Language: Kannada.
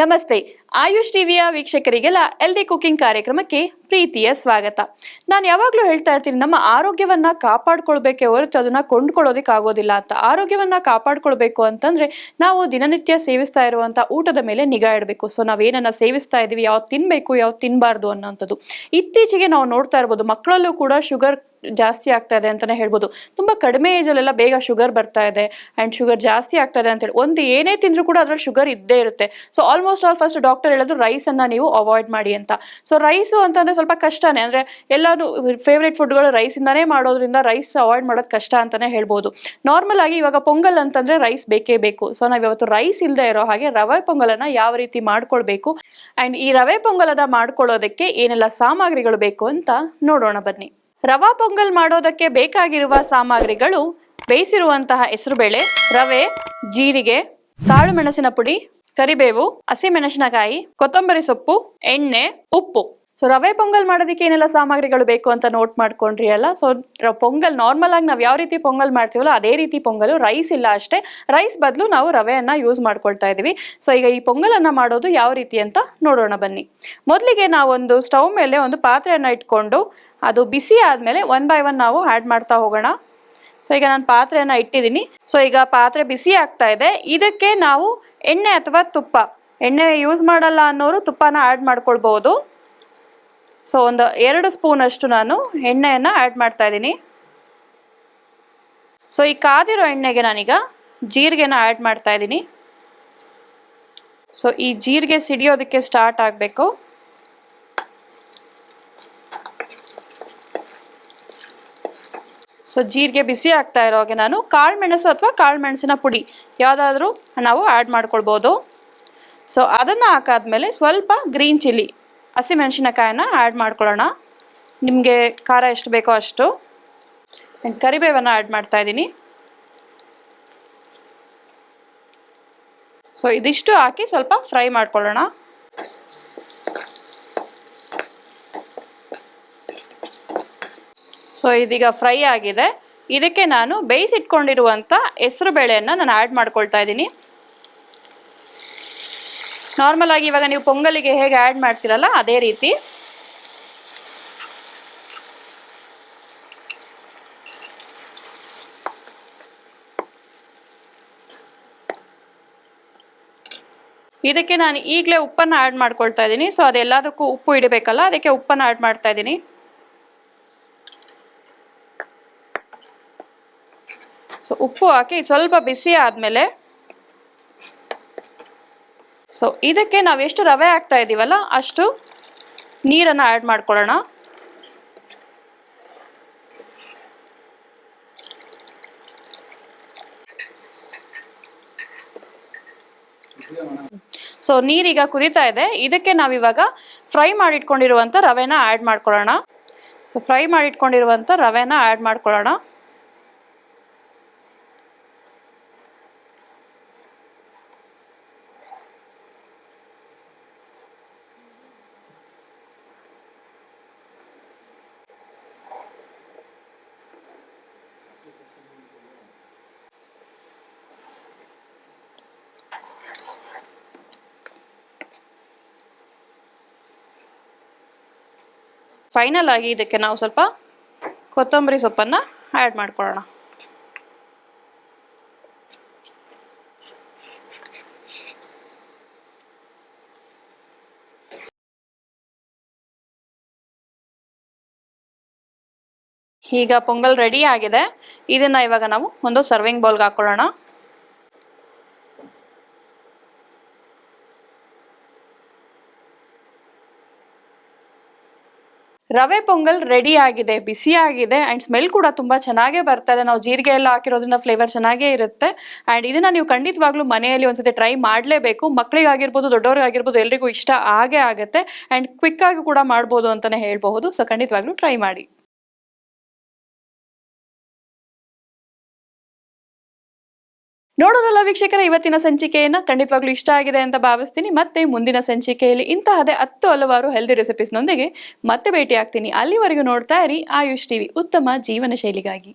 నమస్తే. ಆಯುಷ್ ಟಿವಿಯ ವೀಕ್ಷಕರಿಗೆಲ್ಲ ಎಲ್ದಿ ಕುಕಿಂಗ್ ಕಾರ್ಯಕ್ರಮಕ್ಕೆ ಪ್ರೀತಿಯ ಸ್ವಾಗತ. ನಾನು ಯಾವಾಗಲೂ ಹೇಳ್ತಾ ಇರ್ತೀನಿ, ನಮ್ಮ ಆರೋಗ್ಯವನ್ನ ಕಾಪಾಡ್ಕೊಳ್ಬೇಕೆ ಹೊರತು ಅದನ್ನ ಕೊಂಡ್ಕೊಳ್ಳೋದಕ್ಕೆ ಆಗೋದಿಲ್ಲ ಅಂತ. ಆರೋಗ್ಯವನ್ನ ಕಾಪಾಡ್ಕೊಳ್ಬೇಕು ಅಂತಂದ್ರೆ ನಾವು ದಿನನಿತ್ಯ ಸೇವಿಸ್ತಾ ಇರುವಂತ ಊಟದ ಮೇಲೆ ನಿಗಾ ಇಡಬೇಕು. ಸೊ ನಾವೇನನ್ನ ಸೇವಿಸ್ತಾ ಇದೀವಿ, ಯಾವ್ದು ತಿನ್ಬೇಕು, ಯಾವ್ದು ತಿನ್ಬಾರ್ದು ಅನ್ನೋಂಥದ್ದು. ಇತ್ತೀಚೆಗೆ ನಾವು ನೋಡ್ತಾ ಇರ್ಬೋದು, ಮಕ್ಕಳಲ್ಲೂ ಕೂಡ ಶುಗರ್ ಜಾಸ್ತಿ ಆಗ್ತಾ ಇದೆ ಅಂತಾನೆ ಹೇಳ್ಬೋದು. ತುಂಬಾ ಕಡಿಮೆ ಏಜಲ್ಲೆಲ್ಲ ಬೇಗ ಶುಗರ್ ಬರ್ತಾ ಇದೆ ಅಂಡ್ ಶುಗರ್ ಜಾಸ್ತಿ ಆಗ್ತಾ ಇದೆ ಅಂತ ಹೇಳಿ, ಒಂದು ಏನೇ ತಿಂದ್ರು ಕೂಡ ಅದ್ರಲ್ಲಿ ಶುಗರ್ ಇದ್ದೇ ಇರುತ್ತೆ. So almost all first doctor ಹೇಳೋದು ರೈಸ್ ಅನ್ನ ನೀವು ಅವಾಯ್ಡ್ ಮಾಡಿ ಅಂತ. ಸೊ ರೈಸು ಅಂತಂದ್ರೆ ಸ್ವಲ್ಪ ಕಷ್ಟನೇ. ಅಂದ್ರೆ ಎಲ್ಲಾನು ಫೇವ್ರೇಟ್ ಫುಡ್ಗಳು ರೈಸ್ ಇಂದಾನೇ ಮಾಡೋದ್ರಿಂದ ರೈಸ್ ಅವಾಯ್ಡ್ ಮಾಡೋದು ಕಷ್ಟ ಅಂತಾನೆ ಹೇಳ್ಬೋದು. ನಾರ್ಮಲ್ ಆಗಿ ಇವಾಗ ಪೊಂಗಲ್ ಅಂತಂದ್ರೆ ರೈಸ್ ಬೇಕೇ ಬೇಕು. ಸೊ ನಾವ್ ಇವತ್ತು ರೈಸ್ ಇಲ್ಲದೆ ಇರೋ ಹಾಗೆ ರವೆ ಪೊಂಗಲನ್ನ ಯಾವ ರೀತಿ ಮಾಡ್ಕೊಳ್ಬೇಕು? ಅಂಡ್ ಈ ರವೆ ಪೊಂಗಲದ ಮಾಡ್ಕೊಳ್ಳೋದಕ್ಕೆ ಏನೆಲ್ಲ ಸಾಮಗ್ರಿಗಳು ಬೇಕು ಅಂತ ನೋಡೋಣ ಬನ್ನಿ. ರವಾ ಪೊಂಗಲ್ ಮಾಡೋದಕ್ಕೆ ಬೇಕಾಗಿರುವ ಸಾಮಗ್ರಿಗಳು ಬೇಯಿಸಿರುವಂತಹ ಹೆಸರುಬೇಳೆ, ರವೆ, ಜೀರಿಗೆ, ಕಾಳು ಮೆಣಸಿನ ಪುಡಿ ಕರಿಬೇವು, ಹಸಿಮೆಣಸಿನಕಾಯಿ, ಕೊತ್ತಂಬರಿ ಸೊಪ್ಪು, ಎಣ್ಣೆ, ಉಪ್ಪು. ಸೊ ರವೆ ಪೊಂಗಲ್ ಮಾಡೋದಕ್ಕೆ ಏನೆಲ್ಲ ಸಾಮಗ್ರಿಗಳು ಬೇಕು ಅಂತ ನೋಟ್ ಮಾಡ್ಕೊಂಡ್ರಿ ಅಲ್ಲ? ಸೊ ಪೊಂಗಲ್ ನಾರ್ಮಲ್ ಆಗಿ ನಾವು ಯಾವ ರೀತಿ ಪೊಂಗಲ್ ಮಾಡ್ತೀವಲ್ಲ ಅದೇ ರೀತಿ ಪೊಂಗಲು ರೈಸ್ ಇಲ್ಲ ಅಷ್ಟೇ. ರೈಸ್ ಬದಲು ನಾವು ರವೆಯನ್ನ ಯೂಸ್ ಮಾಡ್ಕೊಳ್ತಾ ಇದೀವಿ ಸೊ ಈಗ ಈ ಪೊಂಗಲನ್ನ ಮಾಡೋದು ಯಾವ ರೀತಿ ಅಂತ ನೋಡೋಣ ಬನ್ನಿ. ಮೊದಲಿಗೆ ನಾವೊಂದು ಸ್ಟವ್ ಮೇಲೆ ಒಂದು ಪಾತ್ರೆಯನ್ನ ಇಟ್ಕೊಂಡು ಅದು ಬಿಸಿ ಆದ್ಮೇಲೆ ಒನ್ ಬೈ ಒನ್ ನಾವು ಆ್ಯಡ್ ಮಾಡ್ತಾ ಹೋಗೋಣ. ಸೊ ಈಗ ನಾನು ಪಾತ್ರೆಯನ್ನ ಇಟ್ಟಿದ್ದೀನಿ. ಸೊ ಈಗ ಪಾತ್ರೆ ಬಿಸಿ ಆಗ್ತಾ ಇದೆ. ಇದಕ್ಕೆ ನಾವು ಎಣ್ಣೆ ಅಥವಾ ತುಪ್ಪ. ಎಣ್ಣೆ ಯೂಸ್ ಮಾಡಲ್ಲ ಅನ್ನೋರು ತುಪ್ಪನ ಆ್ಯಡ್ ಮಾಡ್ಕೊಳ್ಬೋದು ಸೊ ಒಂದು ಎರಡು ಸ್ಪೂನ್ ಅಷ್ಟು ನಾನು ಎಣ್ಣೆಯನ್ನು ಆ್ಯಡ್ ಮಾಡ್ತಾ ಇದ್ದೀನಿ. ಸೊ ಈ ಕಾದಿರೋ ಎಣ್ಣೆಗೆ ನಾನೀಗ ಜೀರಿಗೆನ ಆ್ಯಡ್ ಮಾಡ್ತಾ ಇದ್ದೀನಿ. ಸೊ ಈ ಜೀರಿಗೆ ಸಿಡಿಯೋದಕ್ಕೆ ಸ್ಟಾರ್ಟ್ ಆಗಬೇಕು. ಸೊ ಜೀರಿಗೆ ಬಿಸಿ ಆಗ್ತಾ ಇರೋ ಹಾಗೆ ನಾನು ಕಾಳು ಮೆಣಸು ಅಥವಾ ಕಾಳು ಮೆಣಸಿನ ಪುಡಿ ಯಾವುದಾದ್ರೂ ನಾವು ಆ್ಯಡ್ ಮಾಡ್ಕೊಳ್ಬೋದು. ಸೊ ಅದನ್ನು ಹಾಕಾದ್ಮೇಲೆ ಸ್ವಲ್ಪ ಗ್ರೀನ್ ಚಿಲ್ಲಿ ಹಸಿಮೆಣಸಿನಕಾಯನ್ನ ಆ್ಯಡ್ ಮಾಡ್ಕೊಳ್ಳೋಣ. ನಿಮಗೆ ಖಾರ ಎಷ್ಟು ಬೇಕೋ ಅಷ್ಟು. ಕರಿಬೇವನ್ನು ಆ್ಯಡ್ ಮಾಡ್ತಾ ಇದ್ದೀನಿ. ಸೊ ಇದಿಷ್ಟು ಹಾಕಿ ಸ್ವಲ್ಪ ಫ್ರೈ ಮಾಡ್ಕೊಳ್ಳೋಣ. ಸೊ ಇದೀಗ ಫ್ರೈ ಆಗಿದೆ. ಇದಕ್ಕೆ ನಾನು ಬೇಯಿಸಿಟ್ಕೊಂಡಿರುವಂಥ ಹೆಸರು ಬೇಳೆಯನ್ನು ನಾನು ಆ್ಯಡ್ ಮಾಡ್ಕೊಳ್ತಾ ಇದ್ದೀನಿ. ನಾರ್ಮಲ್ ಆಗಿ ಇವಾಗ ನೀವು ಪೊಂಗಲಿಗೆ ಹೇಗೆ ಆ್ಯಡ್ ಮಾಡ್ತೀರಲ್ಲ, ಅದೇ ರೀತಿ. ಇದಕ್ಕೆ ನಾನು ಈಗಲೇ ಉಪ್ಪನ್ನು ಆ್ಯಡ್ ಮಾಡ್ಕೊಳ್ತಾ ಇದ್ದೀನಿ. ಸೊ ಅದೆಲ್ಲದಕ್ಕೂ ಉಪ್ಪು ಇಡಬೇಕಲ್ಲ, ಅದಕ್ಕೆ ಉಪ್ಪನ್ನು ಆ್ಯಡ್ ಮಾಡ್ತಾ ಇದ್ದೀನಿ. ಸೊ ಉಪ್ಪು ಹಾಕಿ ಸ್ವಲ್ಪ ಬಿಸಿ ಆದಮೇಲೆ ಸೊ ಇದಕ್ಕೆ ನಾವು ಎಷ್ಟು ರವೆ ಹಾಕ್ತಾ ಇದ್ದೀವಲ್ಲ ಅಷ್ಟು ನೀರನ್ನು ಆ್ಯಡ್ ಮಾಡ್ಕೊಳ್ಳೋಣ. ಸೊ ನೀರೀಗ ಕುದೀತಾ ಇದೆ. ಇದಕ್ಕೆ ನಾವಿವಾಗ ಫ್ರೈ ಮಾಡಿಟ್ಕೊಂಡಿರುವಂಥ ರವೆನ ಆ್ಯಡ್ ಮಾಡ್ಕೊಳ್ಳೋಣ. ಫ್ರೈ ಮಾಡಿಟ್ಕೊಂಡಿರುವಂಥ ರವೆನ ಆ್ಯಡ್ ಮಾಡ್ಕೊಳ್ಳೋಣ. ಫೈನಲ್ ಆಗಿ ಇದಕ್ಕೆ ನಾವು ಸ್ವಲ್ಪ ಕೊತ್ತಂಬರಿ ಸೊಪ್ಪನ್ನು ಆ್ಯಡ್ ಮಾಡ್ಕೊಳ್ಳೋಣ. ಈಗ ಪೊಂಗಲ್ ರೆಡಿ ಆಗಿದೆ. ಇದನ್ನ ಇವಾಗ ನಾವು ಒಂದು ಸರ್ವಿಂಗ್ ಬೌಲ್ಗೆ ಹಾಕೊಳ್ಳೋಣ ರವೆ ಪೊಂಗಲ್ ರೆಡಿ ಆಗಿದೆ, ಬಿಸಿ ಆಗಿದೆ ಅಂಡ್ ಸ್ಮೆಲ್ ಕೂಡ ತುಂಬಾ ಚೆನ್ನಾಗೇ ಬರ್ತಾ ಇದೆ. ನಾವು ಜೀರಿಗೆ ಎಲ್ಲ ಹಾಕಿರೋದ್ರಿಂದ ಫ್ಲೇವರ್ ಚೆನ್ನಾಗೇ ಇರುತ್ತೆ. ಅಂಡ್ ಇದನ್ನ ನೀವು ಖಂಡಿತವಾಗ್ಲೂ ಮನೆಯಲ್ಲಿ ಒಂದ್ಸತಿ ಟ್ರೈ ಮಾಡಲೇಬೇಕು. ಮಕ್ಕಳಿಗಾಗಿರ್ಬೋದು ದೊಡ್ಡವ್ರಿಗಾಗಿರ್ಬೋದು ಎಲ್ರಿಗೂ ಇಷ್ಟ ಆಗೇ ಆಗುತ್ತೆ. ಅಂಡ್ ಕ್ವಿಕ್ ಆಗಿ ಕೂಡ ಮಾಡ್ಬೋದು ಅಂತಾನೆ ಹೇಳ್ಬಹುದು. ಸೊ ಖಂಡಿತವಾಗ್ಲೂ ಟ್ರೈ ಮಾಡಿ. ನೋಡೋದಲ್ಲ ವೀಕ್ಷಕರ, ಇವತ್ತಿನ ಸಂಚಿಕೆಯನ್ನ ಖಂಡಿತವಾಗ್ಲೂ ಇಷ್ಟ ಆಗಿದೆ ಅಂತ ಭಾವಿಸ್ತೀನಿ. ಮತ್ತೆ ಮುಂದಿನ ಸಂಚಿಕೆಯಲ್ಲಿ ಇಂತಹದೇ ಹತ್ತು ಹಲವಾರು ಹೆಲ್ದಿ ರೆಸಿಪೀಸ್ನೊಂದಿಗೆ ಮತ್ತೆ ಭೇಟಿ ಆಗ್ತೀನಿ ಅಲ್ಲಿವರೆಗೂ ನೋಡ್ತಾ ಇರಿ ಆಯುಷ್ ಟಿವಿ, ಉತ್ತಮ ಜೀವನ ಶೈಲಿಗಾಗಿ.